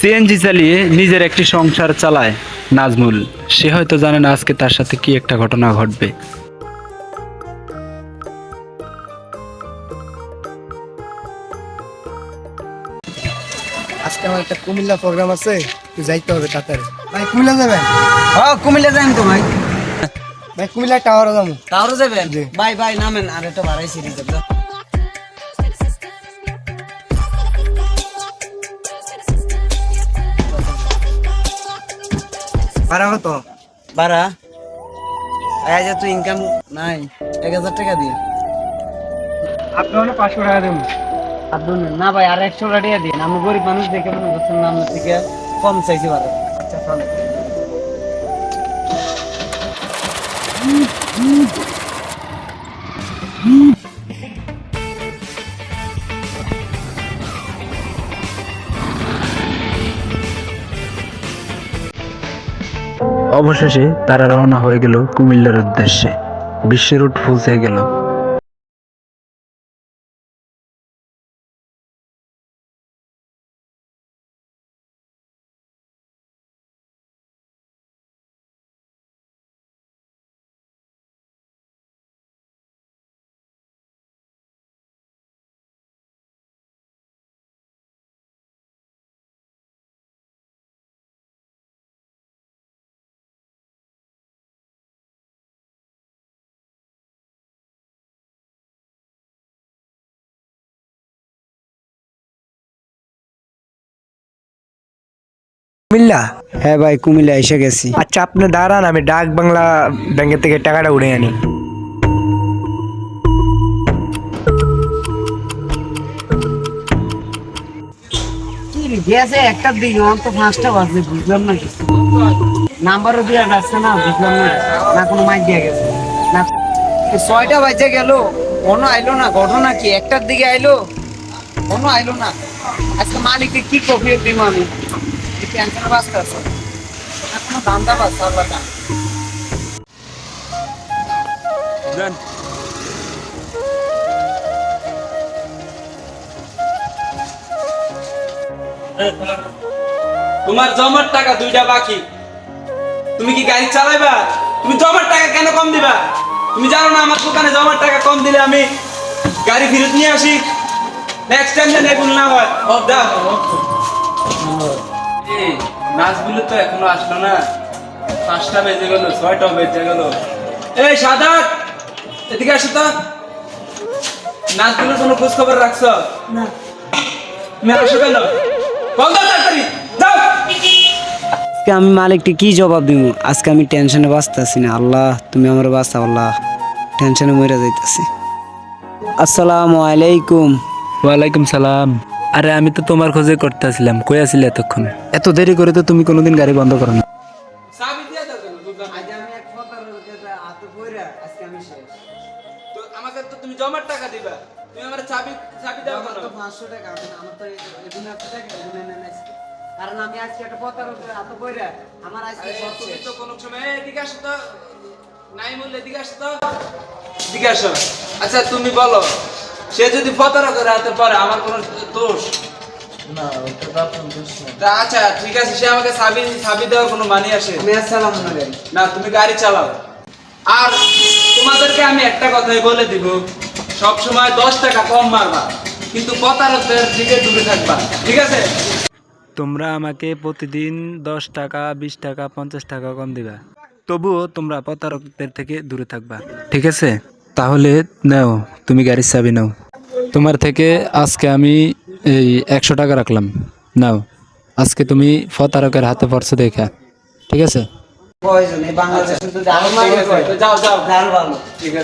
CNG চালিয়ে নিজের একটি সংসার চালায় নাজমুল। সে হয়তো জানে না আজকে তার সাথে কি একটা ঘটনা ঘটবে। আজকে আমার একটা কুমিল্লা প্রোগ্রাম আছে তো যাইতে হবে তাড়াতাড়ি। ভাই কুমিল্লা যাবেন? হ্যাঁ কুমিল্লা যাইন তো ভাই। ভাই কুমিল্লা টাওয়ারে যাব। তাহলে যাবেন? ভাই ভাই নামেন আর একটা বাড়াইছি রিজার্ভ। ভাড়া কত? এক হাজার তো ইনকাম নাই এক হাজার টাকা দিয়ে। আপনি হলে পাঁচশো টাকা দেবো আব্দুল না। ভাই আর একশো টাকা দিয়ে আমি গরিব মানুষ দেখে মনে করছেন না আপনার থেকে কম চাইছি বারো আচ্ছা অবশেষে তারা রওনা হয়ে গেল কুমিল্লার উদ্দেশ্যে। বিশ্বের রুট পৌঁছে গেল। কুমিল্লা? হ্যাঁ ভাই কুমিল্লা এসে গেছি। আচ্ছা আপনি দাঁড়ান আমি ডাক বাংলা ব্যাংকের থেকে টাকাটা উড়ে আনি। কি গেছে? একটার দিকে আমার পাঁচটা বাজে বুঝলাম না কিছু। নাম্বারও দিয়ে আসছে না বুঝলাম না। না কোনো মাইক দিয়ে গেছে। না। ছয়টা বাজে গেল। কোনো আইলো না ঘটনা কি? একটার দিকে আইলো। কোনো আইলো না। আজকে মালিককে কি কফি দিব আমি? তোমার জমার টাকা দুইটা বাকি। তুমি কি গাড়ি চালাইবা? তুমি জমার টাকা কেন কম দিবা? তুমি জানো না আমার দোকানে জমার টাকা কম দিলে আমি গাড়ি ফেরত নিয়ে আসি। নেক্সট টাইম যেন এগুলো না হয়। দাও। এই নাচগুলো তো এখনও আসলো না। পাঁচটা বেজে গেল ছয়টা বেজে গেল। এই সাদা এদিকে আসো তো। নাচগুলোর কোনো খোঁজ খবর রাখছো? না। তুমি আসো কেন? দাও তাড়াতাড়ি আজকে আমি মালিককে কি জবাব দিব আজকে আমি টেনশনে বাঁচতেছি না। আল্লাহ তুমি আমার বাঁচাও আল্লাহ। টেনশনে মরে যাইতেছি। আসসালামু আলাইকুম। ওয়ালাইকুম সালাম। আরে আমি তো তোমার খোঁজে করতেছিলাম কই আছিলে এতক্ষণ? এত দেরি করে তো তুমি কোনোদিন গাড়ি বন্ধ করো না। চাবি দিয়ে দাও কেন? দোকানে? আমি এক ফতার হাতে পইরা আজকে আমি শেষ। তো আমাকে তো তুমি জমার টাকা দিবা। তুমি আমার চাবি চাবি দাও আমার তো পাঁচশো টাকা আমি আমার তো এগুলো টাকা এগুলো আজকে কারণ আমি আজকে একটা ফতার হাতে পইরা আমার আজকে তুমি তো কোনো সময় এই, এদিকে আসো তো। নাই বললে এদিকে আসো তো। এদিকে আসো। আচ্ছা তুমি বলো। সে যদি ফতরা করে হাতে পারে আমার কোনো দোষ। আচ্ছা ঠিক আছে সে আমাকে চাবি চাবি দেওয়ার কোনো মানি আসে? না না তুমি গাড়ি চালাও। আর তোমাদেরকে আমি একটা কথাই বলে দিব সব সময় দশ টাকা কম মারবা কিন্তু প্রতারকদের দিকে দূরে থাকবা ঠিক আছে? তোমরা আমাকে প্রতিদিন দশ টাকা বিশ টাকা পঞ্চাশ টাকা কম দিবা। তবুও তোমরা প্রতারকদের থেকে দূরে থাকবা ঠিক আছে? তাহলে নাও, তুমি গাড়ির চাবি নাও। তোমার থেকে আজকে আমি এই একশো টাকা রাখলাম। নাও, আজকে তুমি ফতারকের হাতে পড়ছো দেখা। ঠিক আছে? ঠিক আছে।